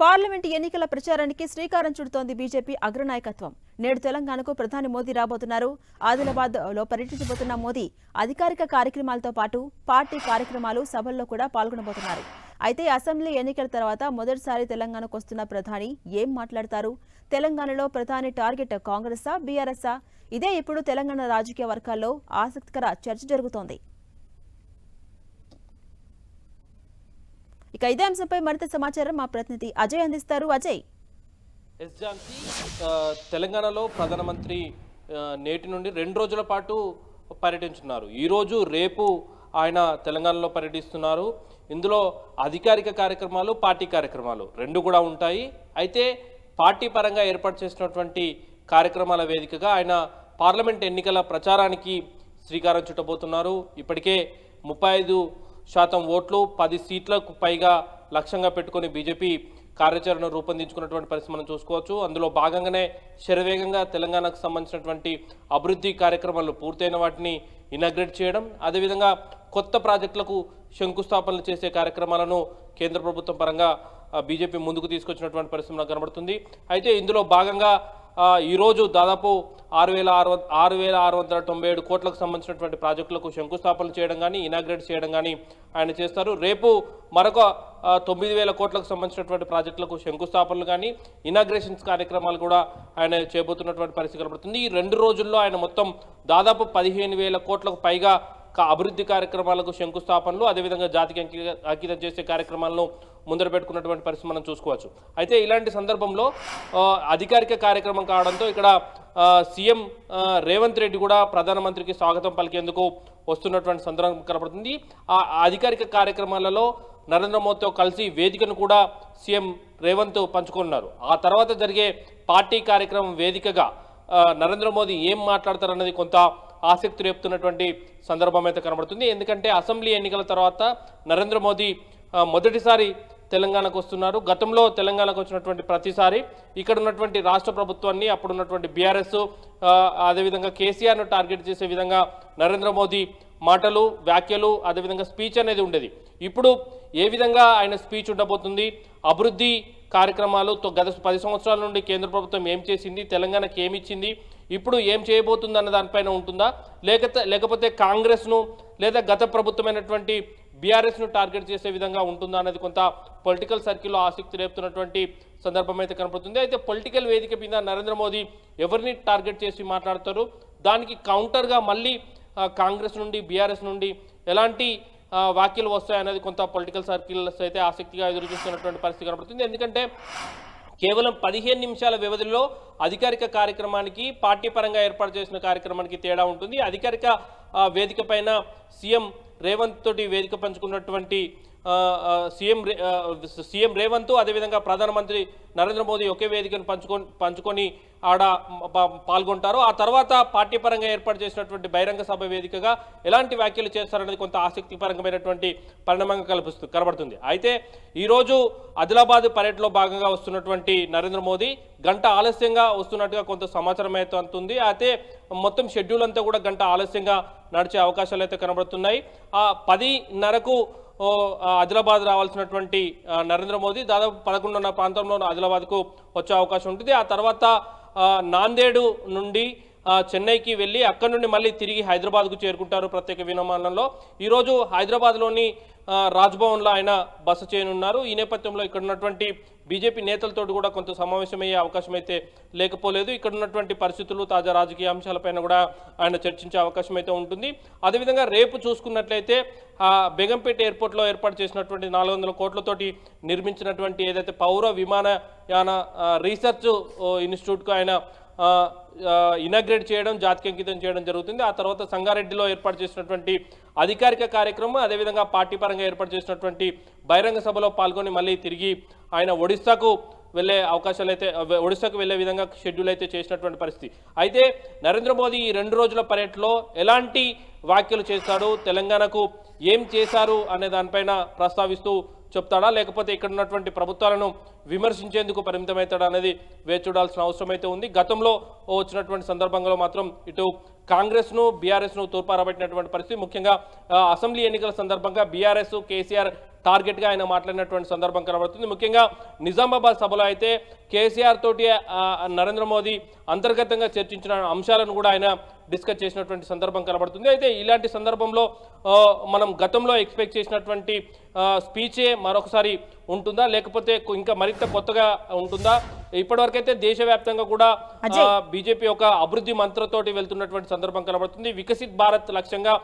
Parliament ఎన్నికల ప్రచారానికి శ్రీకారం చుడుతోంది బీజేపీ అగ్రనాయకత్వం. నేడు తెలంగాణకు ప్రధాని మోదీ రాబోతున్నారు. ఆదిలాబాద్లో పర్యటించబోతున్న మోదీ అధికారిక కార్యక్రమాలతో పాటు పార్టీ కార్యక్రమాలు సభల్లో కూడా పాల్గొనబోతున్నారు. అయితే అసెంబ్లీ ఎన్నికల తర్వాత మొదటిసారి తెలంగాణకు వస్తున్న ప్రధాని ఏం మాట్లాడతారు? తెలంగాణలో ప్రధాని టార్గెట్ కాంగ్రెసా బీఆర్ఎస్ఆ ఇదే ఇప్పుడు తెలంగాణ రాజకీయ వర్గాల్లో ఆసక్తికర చర్చ జరుగుతోంది. ఇక ఇదే అంశంపై మరింత సమాచారం మా ప్రతినిధి అజయ్ అందిస్తారు. అజయ్. ఎస్ ఝాన్సీ తెలంగాణలో ప్రధానమంత్రి నేటి నుండి రెండు రోజుల పాటు పర్యటించున్నారు. ఈరోజు రేపు ఆయన తెలంగాణలో పర్యటిస్తున్నారు. ఇందులో అధికారిక కార్యక్రమాలు పార్టీ కార్యక్రమాలు రెండు కూడా ఉంటాయి. అయితే పార్టీ పరంగా ఏర్పాటు చేసినటువంటి కార్యక్రమాల వేదికగా ఆయన పార్లమెంట్ ఎన్నికల ప్రచారానికి శ్రీకారం చుట్టబోతున్నారు. ఇప్పటికే ముప్పై ఐదు శాతం ఓట్లు పది సీట్లకు పైగా లక్ష్యంగా పెట్టుకొని బీజేపీ కార్యాచరణ రూపొందించుకున్నటువంటి పరిస్థితి మనం చూసుకోవచ్చు. అందులో భాగంగానే శరవేగంగా తెలంగాణకు సంబంధించినటువంటి అభివృద్ధి కార్యక్రమాలు పూర్తయిన వాటిని ఇనాగ్రేట్ చేయడం అదేవిధంగా కొత్త ప్రాజెక్టులకు శంకుస్థాపనలు చేసే కార్యక్రమాలను కేంద్ర ప్రభుత్వం పరంగా బీజేపీ ముందుకు తీసుకొచ్చినటువంటి పరిస్థితి మనకు కనబడుతుంది. అయితే ఇందులో భాగంగా ఈరోజు దాదాపు ఆరు వేల ఆరు ఆరు వేల ఆరు వందల తొంభై ఏడు కోట్లకు సంబంధించినటువంటి ప్రాజెక్టులకు శంకుస్థాపన చేయడం కానీ ఇనాగ్రేట్ చేయడం కానీ ఆయన చేస్తారు. రేపు మరొక తొమ్మిది వేల కోట్లకు సంబంధించినటువంటి ప్రాజెక్టులకు శంకుస్థాపనలు కానీ ఇనాగ్రేషన్స్ కార్యక్రమాలు కూడా ఆయన చేయబోతున్నటువంటి పరిస్థితి కనబడుతుంది. ఈ రెండు రోజుల్లో ఆయన మొత్తం దాదాపు పదిహేను వేల కోట్లకు పైగా అభివృద్ధి కార్యక్రమాలకు శంకుస్థాపనలు అదేవిధంగా జాతికి అంకిత అంకితం చేసే కార్యక్రమాలను ముందర పెట్టుకున్నటువంటి పరిస్థితి మనం చూసుకోవచ్చు. అయితే ఇలాంటి సందర్భంలో అధికారిక కార్యక్రమం కావడంతో ఇక్కడ సీఎం రేవంత్ రెడ్డి కూడా ప్రధానమంత్రికి స్వాగతం పలికేందుకు వస్తున్నటువంటి సందర్భం కనబడుతుంది ఆ అధికారిక కార్యక్రమాలలో నరేంద్ర మోదీతో కలిసి వేదికను కూడా సీఎం రేవంత్ పంచుకున్నారు. ఆ తర్వాత జరిగే పార్టీ కార్యక్రమం వేదికగా నరేంద్ర మోదీ ఏం మాట్లాడతారన్నది కొంత ఆసక్తి రేపుతున్నటువంటి సందర్భం అయితే కనబడుతుంది. ఎందుకంటే అసెంబ్లీ ఎన్నికల తర్వాత నరేంద్ర మోదీ మొదటిసారి తెలంగాణకు వస్తున్నారు. గతంలో తెలంగాణకు వచ్చినటువంటి ప్రతిసారి ఇక్కడ ఉన్నటువంటి రాష్ట్ర ప్రభుత్వాన్ని అప్పుడు ఉన్నటువంటి బీఆర్ఎస్ అదేవిధంగా కేసీఆర్ను టార్గెట్ చేసే విధంగా నరేంద్ర మోదీ మాటలు వ్యాఖ్యలు అదేవిధంగా స్పీచ్ అనేది ఉండేది. ఇప్పుడు ఏ విధంగా ఆయన స్పీచ్ ఉండబోతుంది? అభివృద్ధి కార్యక్రమాలు తో- గత పది సంవత్సరాల నుండి కేంద్ర ప్రభుత్వం ఏం చేసింది? తెలంగాణకి ఏమి ఇచ్చింది? ఇప్పుడు ఏం చేయబోతుంది అన్న దానిపైన ఉంటుందా? లేక లేకపోతే కాంగ్రెస్ను లేదా గత ప్రభుత్వమైనటువంటి బీఆర్ఎస్ను టార్గెట్ చేసే విధంగా ఉంటుందా అనేది కొంత పొలిటికల్ సర్కిల్లో ఆసక్తి రేపుతున్నటువంటి సందర్భం అయితే కనపడుతుంది. అయితే పొలిటికల్ వేదిక మీద నరేంద్ర మోదీ ఎవరిని టార్గెట్ చేసి మాట్లాడతారు? దానికి కౌంటర్గా మళ్ళీ కాంగ్రెస్ నుండి బీఆర్ఎస్ నుండి ఎలాంటి వ్యాఖ్యలు వస్తాయనేది కొంత పొలిటికల్ సర్కిల్స్ అయితే ఆసక్తిగా ఎదురు చూస్తున్నటువంటి పరిస్థితి కనబడుతుంది ఎందుకంటే కేవలం పదిహేను నిమిషాల వ్యవధిలో అధికారిక కార్యక్రమానికి పార్టీ పరంగా ఏర్పాటు చేసిన కార్యక్రమానికి తేడా ఉంటుంది. అధికారిక వేదిక పైన సీఎం రేవంత్ తోటి వేదిక పంచుకున్నటువంటి సీఎం రే- సీఎం రేవంత్ అదేవిధంగా ప్రధానమంత్రి నరేంద్ర మోదీ ఒకే వేదికను పంచుకొని పంచుకొని ఆడ ప- పాల్గొంటారు. ఆ తర్వాత పార్టీ పరంగా ఏర్పాటు చేసినటువంటి బహిరంగ సభ వేదికగా ఎలాంటి వ్యాఖ్యలు చేస్తారనేది కొంత ఆసక్తిపరంగమైనటువంటి పరిణామంగా కల్పిస్తూ కనబడుతుంది. అయితే ఈరోజు ఆదిలాబాద్ పర్యటనలో భాగంగా వస్తున్నటువంటి నరేంద్ర మోదీ గంట ఆలస్యంగా వస్తున్నట్టుగా కొంత సమాచారం అయితే అంతుంది. అయితే మొత్తం షెడ్యూల్ అంతా కూడా గంట ఆలస్యంగా నడిచే అవకాశాలు అయితే కనబడుతున్నాయి. ఆ పదిన్నరకు ఆదిలాబాద్ రావాల్సినటువంటి నరేంద్ర మోదీ దాదాపు పదకొండున్నర ప్రాంతంలో ఆదిలాబాద్కు వచ్చే అవకాశం ఉంటుంది. ఆ తర్వాత నాందేడు నుండి చెన్నైకి వెళ్ళి అక్కడ నుండి మళ్ళీ తిరిగి హైదరాబాద్కు చేరుకుంటారు ప్రత్యేక విమానంలో. ఈరోజు హైదరాబాద్లోని రాజ్భవన్లో ఆయన బస చేయనున్నారు. ఈ నేపథ్యంలో ఇక్కడ ఉన్నటువంటి బీజేపీ నేతలతో కూడా కొంత సమావేశమయ్యే అవకాశం అయితే లేకపోలేదు. ఇక్కడ ఉన్నటువంటి పరిస్థితులు తాజా రాజకీయ అంశాలపైన కూడా ఆయన చర్చించే అవకాశం అయితే ఉంటుంది. అదేవిధంగా రేపు చూసుకున్నట్లయితే బెగంపేట బేగంపేట ఎయిర్పోర్ట్లో ఏర్పాటు చేసినటువంటి నాలుగు వందల కోట్లతోటి నిర్మించినటువంటి ఏదైతే పౌర విమానయాన రీసెర్చ్ ఇన్స్టిట్యూట్కు ఆయన ఇనాగ్రేట్ చేయడం జాతికంకితం చేయడం జరుగుతుంది. ఆ తర్వాత సంగారెడ్డిలో ఏర్పాటు చేసినటువంటి అధికారిక కార్యక్రమం అదేవిధంగా పార్టీ పరంగా ఏర్పాటు చేసినటువంటి బహిరంగ సభలో పాల్గొని మళ్ళీ తిరిగి ఆయన ఒడిస్సాకు వెళ్ళే అవకాశాలు అయితే ఒడిస్సాకు వెళ్ళే విధంగా షెడ్యూల్ అయితే చేసినటువంటి పరిస్థితి. అయితే నరేంద్ర మోదీ ఈ రెండు రోజుల పర్యటనలో ఎలాంటి వ్యాఖ్యలు చేస్తాడు? తెలంగాణకు ఏం చేశారు? అనే దానిపైన ప్రస్తావిస్తూ చెప్తాడా? లేకపోతే ఇక్కడ ఉన్నటువంటి ప్రభుత్వాలను విమర్శించేందుకు పరిమితమవుతాడా అనేది వేచి చూడాల్సిన అవసరం అయితే ఉంది. గతంలో వచ్చినటువంటి సందర్భంలో మాత్రం ఇటు కాంగ్రెస్ను బీఆర్ఎస్ను తూర్పారబట్టినటువంటి పరిస్థితి. ముఖ్యంగా అసెంబ్లీ ఎన్నికల సందర్భంగా బీఆర్ఎస్ కేసీఆర్ టార్గెట్గా ఆయన మాట్లాడినటువంటి సందర్భం కనబడుతుంది. ముఖ్యంగా నిజామాబాద్ సభలో అయితే కేసీఆర్ తోటి నరేంద్ర మోదీ అంతర్గతంగా చర్చించిన అంశాలను కూడా ఆయన డిస్కస్ చేసినటువంటి సందర్భం కనబడుతుంది. అయితే ఇలాంటి సందర్భంలో మనం గతంలో ఎక్స్పెక్ట్ చేసినటువంటి స్పీచే మరొకసారి ఉంటుందా? లేకపోతే ఇంకా మరింత కొత్తగా ఉంటుందా? ఇప్పటివరకైతే దేశవ్యాప్తంగా కూడా. బీజేపీ ఒక అభివృద్ధి మంత్రతోటి వెళ్తున్నటువంటి సందర్భం కనబడుతుంది వికసిత్ భారత్ లక్ష్యంగా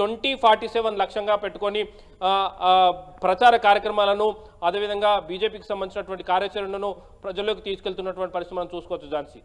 ట్వంటీ ఫార్టీ సెవెన్ లక్ష్యంగా పెట్టుకొని ప్రచార కార్యక్రమాలను అదేవిధంగా బీజేపీకి సంబంధించినటువంటి కార్యాచరణను ప్రజల్లోకి తీసుకెళ్తున్నటువంటి పరిస్థితి మనం చూసుకోవచ్చు ఝాన్సీ